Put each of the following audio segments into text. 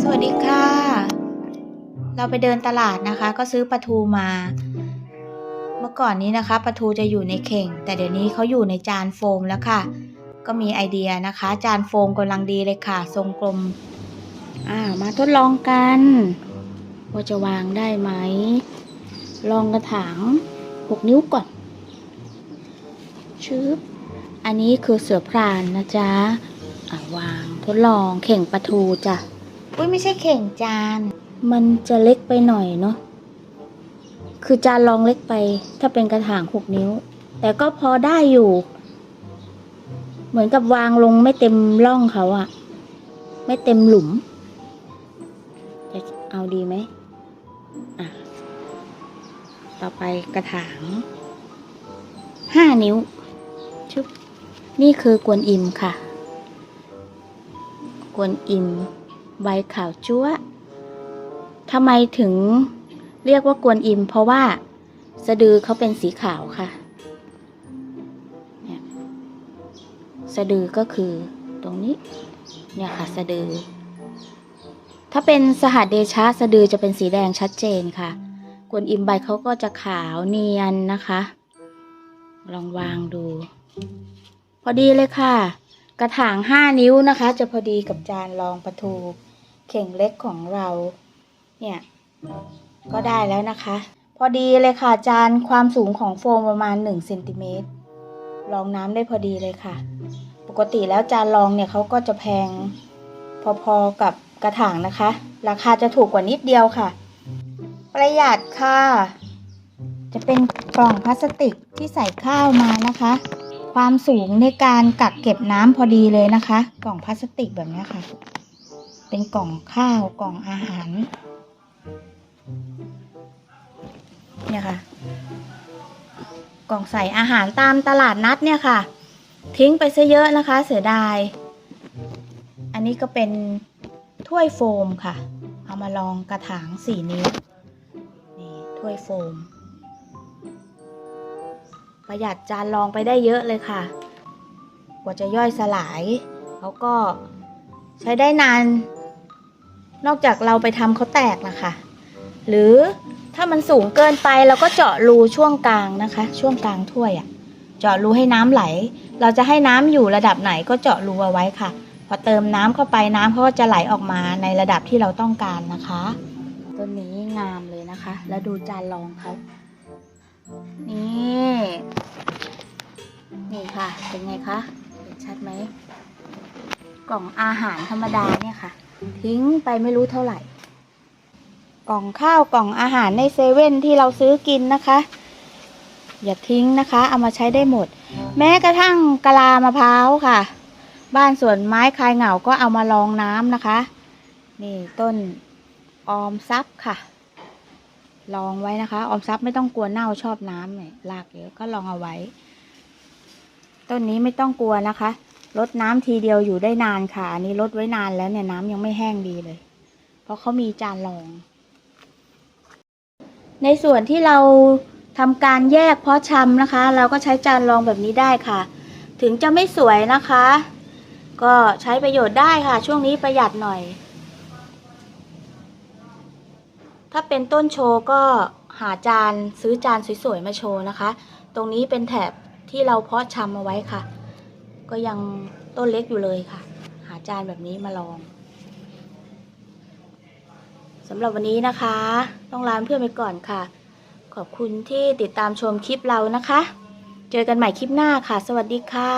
สวัสดีค่ะ เราไปเดินตลาดนะคะ ก็ซื้อปลาทูมา เมื่อก่อนนี้นะคะปลาทูจะอยู่ในเข่ง แต่เดี๋ยวนี้เขาอยู่ในจานโฟมแล้วค่ะ ก็มีไอเดียนะคะ จานโฟมกำลังดีเลยค่ะ ทรงกลมอ่ามาทดลองกัน ว่าจะวางได้ไหม ลองกระถางหกนิ้วก่อนชึบอันนี้คือเสือพรานนะจ๊ะอ่าวางทดลองเข่งปลาทูจ้ะ อุ้ยไม่ใช่เข่งจาน มันจะเล็กไปหน่อยเนาะ คือจานรองเล็กไป ถ้าเป็นกระถางหกนิ้ว แต่ก็พอได้อยู่ เหมือนกับวางลงไม่เต็มร่องเขาอะไม่เต็มหลุม จะเอาดีไหมอะ ต่อไปกระถางห้านิ้ว ชุบ นี่คือกวนอิมค่ะ กวนอิม ใบขาวจั๊วทำไมถึงเรียกว่ากวนอิม เพราะว่าสะดือเขาเป็นสีขาวค่ะเนี่ยสะดือก็คือตรงนี้ เนี่ยค่ะสะดือ ถ้าเป็นสหัสเดชะสะดือจะเป็นสีแดงชัดเจนค่ะ กวนอิมใบเขาก็จะขาวเนียนนะคะ ลองวางดู พอดีเลยค่ะ กระถางห้านิ้วนะคะ จะพอดีกับจานรองปลาทู เข่งเล็กของเรา เนี่ย ก็ได้แล้วนะคะ พอดีเลยค่ะจานความสูงของโฟมประมาณ1เซนติเมตรรองน้ำได้พอดีเลยค่ะ ปกติแล้วจานรองเนี่ยเขาก็จะแพง พอๆกับกระถางนะคะ ราคาจะถูกกว่านิดเดียวค่ะ ประหยัดค่ะ จะเป็นกล่องพลาสติกที่ใส่ข้าวมานะคะ ความสูงในการกักเก็บน้ำพอดีเลยนะคะ กล่องพลาสติกแบบนี้ค่ะ เป็นกล่องข้าวกล่องอาหาร เนี่ยค่ะ กล่องใส่อาหารตามตลาดนัดเนี่ยค่ะ ทิ้งไปซะเยอะนะคะ เสียดาย อันนี้ก็เป็นถ้วยโฟมค่ะ เอามาลองกระถางสี่นิ้ว นี่ถ้วยโฟม ประหยัดจานรองไปได้เยอะเลยค่ะ กว่าจะย่อยสลายเขาก็ใช้ได้นาน นอกจากเราไปทำเขาแตกนะคะ หรือถ้ามันสูงเกินไปเราก็เจาะรูช่วงกลางนะคะ ช่วงกลางถ้วยอะ่ะ เจาะรูให้น้ำไหล เราจะให้น้ำอยู่ระดับไหนก็เจาะรูเอาไว้ค่ะ พอเติมน้ำเข้าไปน้ำเขาก็จะไหลออกมาในระดับที่เราต้องการนะคะต้นนี้งามเลยนะคะ แล้วดูจานรองเขานี่นี่ค่ะ เป็นไงคะเห็นชัดไหม กล่องอาหารธรรมดาเนี่ยค่ะ ทิ้งไปไม่รู้เท่าไหร่ กล่องข้าวกล่องอาหารในเซเว่นที่เราซื้อกินนะคะ อย่าทิ้งนะคะ เอามาใช้ได้หมด แม้กระทั่งกะลามะพร้าวค่ะ บ้านสวนไม้คลายเหงาก็เอามาลองน้ำนะคะ นี่ต้นออมทรัพย์ค่ะ ลองไว้นะคะ ออมทรัพย์ไม่ต้องกลัวเน่าชอบน้ำเนี่ยรากเยอะก็ลองเอาไว้ ต้นนี้ไม่ต้องกลัวนะคะ ลดน้ำทีเดียวอยู่ได้นานค่ะอันนี้ลดไว้นานแล้วเนี่ยน้ำยังไม่แห้งดีเลย เพราะเขามีจานรอง ในส่วนที่เราทำการแยกเพาะชำนะคะ เราก็ใช้จานรองแบบนี้ได้ค่ะ ถึงจะไม่สวยนะคะ ก็ใช้ประโยชน์ได้ค่ะ ช่วงนี้ประหยัดหน่อย ถ้าเป็นต้นโชว์ก็หาจานซื้อจานสวยๆมาโชว์นะคะ ตรงนี้เป็นแถบที่เราเพาะชำเอาไว้ค่ะ ก็ยังต้นเล็กอยู่เลยค่ะ หาจานแบบนี้มาลองสำหรับวันนี้นะคะ ต้องลาเพื่อนไปก่อนค่ะ ขอบคุณที่ติดตามชมคลิปเรานะคะ เจอกันใหม่คลิปหน้าค่ะ สวัสดีค่ะ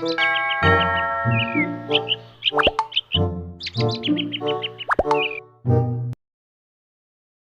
Música